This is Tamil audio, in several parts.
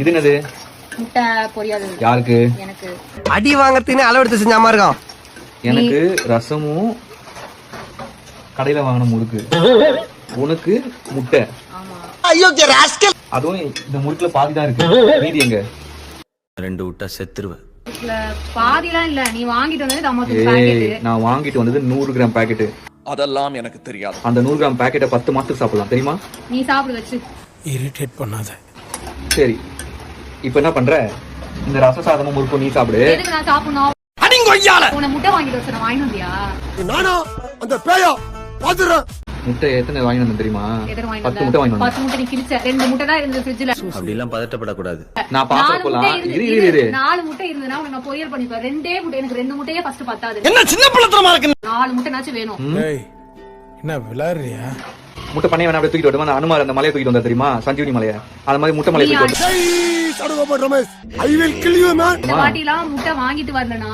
இது என்னது? முட்டை பொரியாது யாருக்கு? எனக்கு. அடி வாங்கறதுக்குன்னு அளவெடுத்து செஞ்ச மாதிரி இருக்கும் எனக்கு ரசமும் கடையில வாங்கின முறுக்கு. உனக்கு முட்டை. ஆமா ஐயோ ராஸ்கல் அதுவும் இந்த முறுக்குல பாதி தான் இருக்கு. மீதி எங்க? ரெண்டு விட்டா செத்துருவேன் இதுல பாதிலாம் இல்ல. நீ வாங்கிட்டு வந்தது அம்மா நான் வாங்கிட்டு வந்தது நூறு கிராம் பாக்கெட் அதெல்லாம் எனக்கு தெரியாது. அந்த நூறு கிராம் பாக்கெட்டை பத்து மாசத்துக்கு சாப்பிடலாம். தெரியுமா? நீ சாப்பிடு வச்சு. இரிட்டேட் பண்ணாத. சரி. இப்போ என்ன பண்ற? இந்த ரச சாதமும் முறுக்கும் நீ சாப்பிடு. எதுக்கு நான் சாப்பிடணும்? முட்டை வாங்கிட்டு வச்சு நான் வாங்கிட்டு வந்தியா? நானா? அந்த பேயா? பாத்துறேன். முட்டை எத்தனை வாங்கி வந்தேன் தெரியுமா? எத்தனை பத்து முட்டை வாங்கி வந்த வந்தேன். பத்து முட்டை நீ கிழிச்ச. ரெண்டு முட்டை தான் இருந்தது ஃப்ரிட்ஜ்ல அப்படி எல்லாம் பதட்டப்படக்கூடாது. நான் முட்டை போலாம். இரு இரு இரு. நாலு முட்டை இருந்ததுன்னா உனக்கு நான் பொரியல் பண்ணிப்பேன். ரெண்டே முட்டை எனக்கு ரெண்டு முட்டையே ஃபர்ஸ்ட் பத்தாது. என்ன சின்ன பிள்ளத்தனமா இருக்கு? நாலு முட்டைனாச்சும் வேணும். டேய் என்ன விளாடுறியா முட்டை பண்ணைய வேணா அப்படியே தூக்கிட்டு வரட்டுமா? நான் அனுமார் அந்த மலையை தூக்கிட்டு வந்தா தெரியுமா? சஞ்சீவனி மலையை. அந்த மாதிரி முட்டை மலையை தூக்கிட்டு Ramesh. I will kill you man இந்த வாட்டிலாம் முட்டை வாங்கிட்டு வரலனா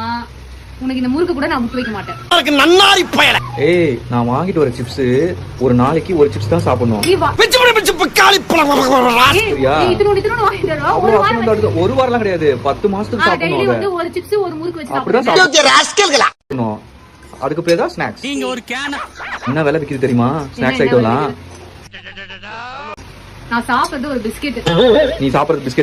உனக்கு இந்த முறுக்கு கூட நான் முட்டு வைக்க மாட்டேன். எனக்கு நன்னாரி பயல. ஏய் நான் வாங்கிட்டு வர சிப்ஸ் ஒரு நாளைக்கு ஒரு சிப்ஸ் தான் சாப்பிடணும். பிச்சு பிடி பிச்சு பிக்காளி பழம் வாங்கிட்டு வர. ஒரு வாரம் ஒரு வாரம்லாம் கிடையாது. பத்து மாசத்துக்கு ஆ, டெய்லி சாப்பிடணும் வந்து ஒரு சிப்ஸ் ஒரு முறுக்கு வச்சு அப்படிதான் சாப்பிடுறேன். ராஸ்கல்களா சாப்பிடணும். அதுக்கு பேர் தான் ஸ்நாக்ஸ் நீங்க ஒரு கேன என்ன விலை விக்குது தெரியுமா? ஸ்நாக்ஸ் ஐட்டம்லாம் நான் சாப்பிடுறது ஒரு பிஸ்கெட் நீ சாப்பிடுறது பிஸ்கெட்